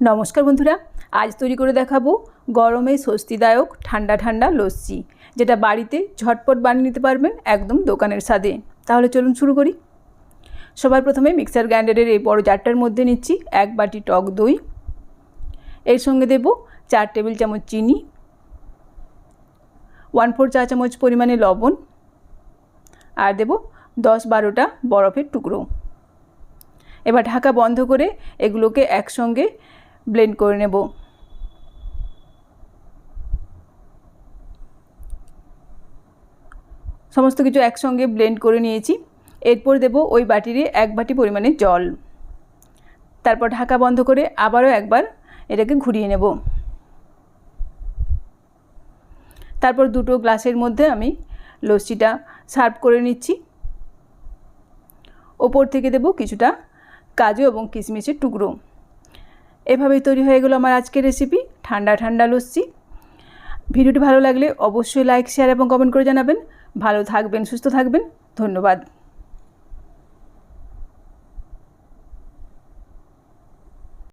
নমস্কার বন্ধুরা, আজ তৈরি করে দেখাবো গরমে স্বস্তিদায়ক ঠান্ডা ঠান্ডা লস্যি, যেটা বাড়িতে ঝটপট বানিয়ে নিতে পারবেন একদম দোকানের স্বাদে। তাহলে চলুন শুরু করি। সবার প্রথমে মিক্সার গ্রাইন্ডারের এই বড় জারটার মধ্যে নিচ্ছি এক বাটি টক দই। এর সঙ্গে দেব চার টেবিল চামচ চিনি ওয়ান ফোর চা চামচ পরিমাণে লবণ, আর দেব দশ বারোটা বরফের টুকরো। এবার ঢাকা বন্ধ করে এগুলোকে একসঙ্গে ব্লেন্ড করে নেব। সমস্ত কিছু একসঙ্গে ব্লেন্ড করে নিয়েছি। এরপর দেব ওই বাটিরে এক বাটি পরিমাণে জল। তারপর ঢাকা বন্ধ করে আবারও একবার এটাকে ঘুরিয়ে নেব। তারপর দুটো গ্লাসের মধ্যে আমি লস্যিটা সার্ভ করে নিচ্ছি। ওপর থেকে দেব কিছুটা কাজু এবং কিশমিশের টুকরো। এভাবেই তৈরি হয়ে গেলো আমার আজকের রেসিপি ঠান্ডা ঠান্ডা লস্যি। ভিডিওটি ভালো লাগলে অবশ্যই লাইক শেয়ার এবং কমেন্ট করে জানাবেন। ভালো থাকবেন, সুস্থ থাকবেন। ধন্যবাদ।